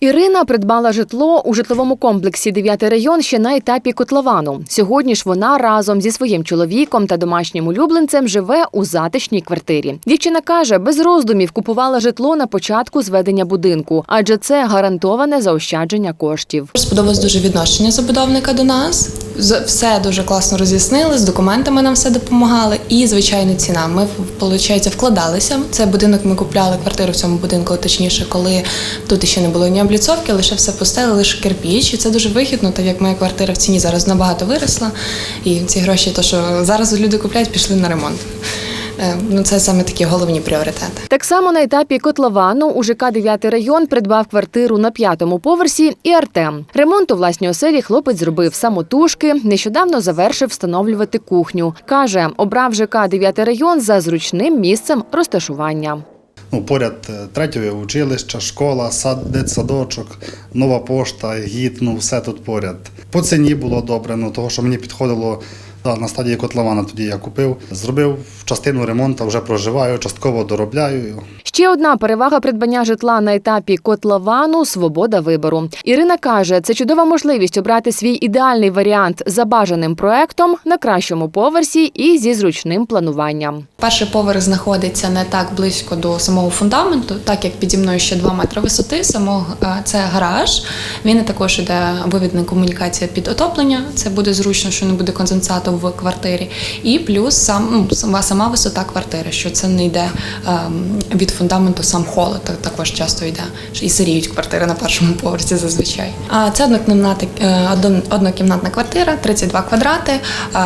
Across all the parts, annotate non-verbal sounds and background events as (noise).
Ірина придбала житло у житловому комплексі «9 район ще на етапі котловану. Сьогодні ж вона разом зі своїм чоловіком та домашнім улюбленцем живе у затишній квартирі. Дівчина каже, без роздумів купувала житло на початку зведення будинку, адже це гарантоване заощадження коштів. Сподобалось дуже відношення забудовника до нас. Все дуже класно роз'яснили, з документами нам все допомагали. І, звичайно, ціна. Ми, виходить, вкладалися. Це будинок ми купляли квартиру в цьому будинку, точніше, коли тут ще не було ні обліцовки, лише все пустили, лише кирпіч. І це дуже вигідно, так як моя квартира в ціні зараз набагато виросла. І ці гроші, то що зараз люди купляють, пішли на ремонт. Е, Ну, це саме такі головні пріоритети. Так само на етапі котловану у ЖК «9 район придбав квартиру на п'ятому поверсі і Артем. Ремонт у власній оселі хлопець зробив самотужки. Нещодавно завершив встановлювати кухню. Каже, обрав ЖК «9 район за зручним місцем розташування. Ну, поряд е, третє училище, школа, сад, дитсадочок, нова пошта, гід, ну все тут поряд. По ціні було добре, ну того, що мені підходило на стадії котлована, тоді я купив. Зробив частину ремонту, вже проживаю, частково доробляю. Ще одна перевага придбання житла на етапі котловану свобода вибору. Ірина каже, це чудова можливість обрати свій ідеальний варіант за бажаним проектом на кращому поверсі і зі зручним плануванням. Перший поверх знаходиться не так близько до самого фундаменту, так як піді мною ще 2 метри висоти. Самого е, це гараж. Він також іде вивідна комунікація під отоплення. Це буде зручно, що не буде конденсату в квартирі. І плюс сам ну, сама, сама висота квартири, що це не йде ем, від фундаменту сам холод. так- Також часто йде. І сиріють квартири на першому поверсі зазвичай. А це однокімнатна, е, однокімнатна квартира, 32 квадрати, е,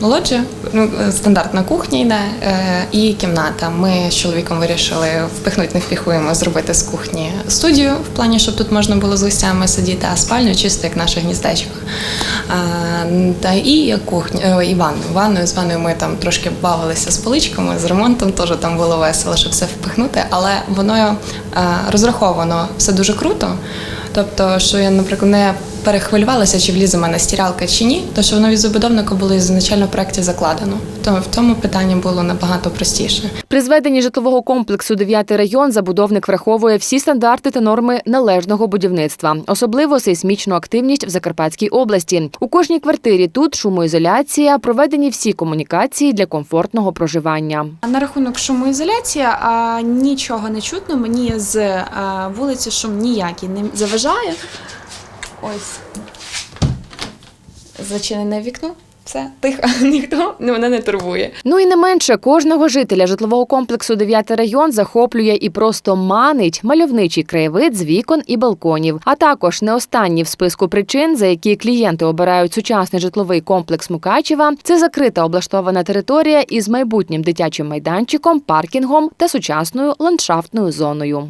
лоджія, ну, стандартна кухня йде е, і кімната. Ми з чоловіком вирішили впихнути, не впіхуємо, зробити з кухні студію в плані, щоб тут можна було з гостями сидіти, а спальню чисто як наше гніздечко. Е, Та і кухня, е, і ванну. Ванною з ванною ми там трошки бавилися з поличками, з ремонтом теж там було весело, щоб все впихнути, але воно е, розраховано все дуже круто. Тобто, що я, наприклад, не перехвилювалася, чи влізе в мене стиралка чи ні, то що воно від забудовника було ізначально в проєкті закладено. То в тому питанні було набагато простіше. При зведенні житлового комплексу «9 район забудовник враховує всі стандарти та норми належного будівництва, особливо сейсмічну активність в Закарпатській області. У кожній квартирі тут шумоізоляція, проведені всі комунікації для комфортного проживання. На рахунок шумоізоляції а, нічого не чутно. Мені з вулиці шум ніякий не заважає. Ось зачинене вікно. Все, тихо, (laughs) ніхто мене не турбує. Ну і не менше кожного жителя житлового комплексу «9 район захоплює і просто манить мальовничий краєвид з вікон і балконів. А також не останні в списку причин, за які клієнти обирають сучасний житловий комплекс Мукачева. Це закрита облаштована територія із майбутнім дитячим майданчиком, паркінгом та сучасною ландшафтною зоною.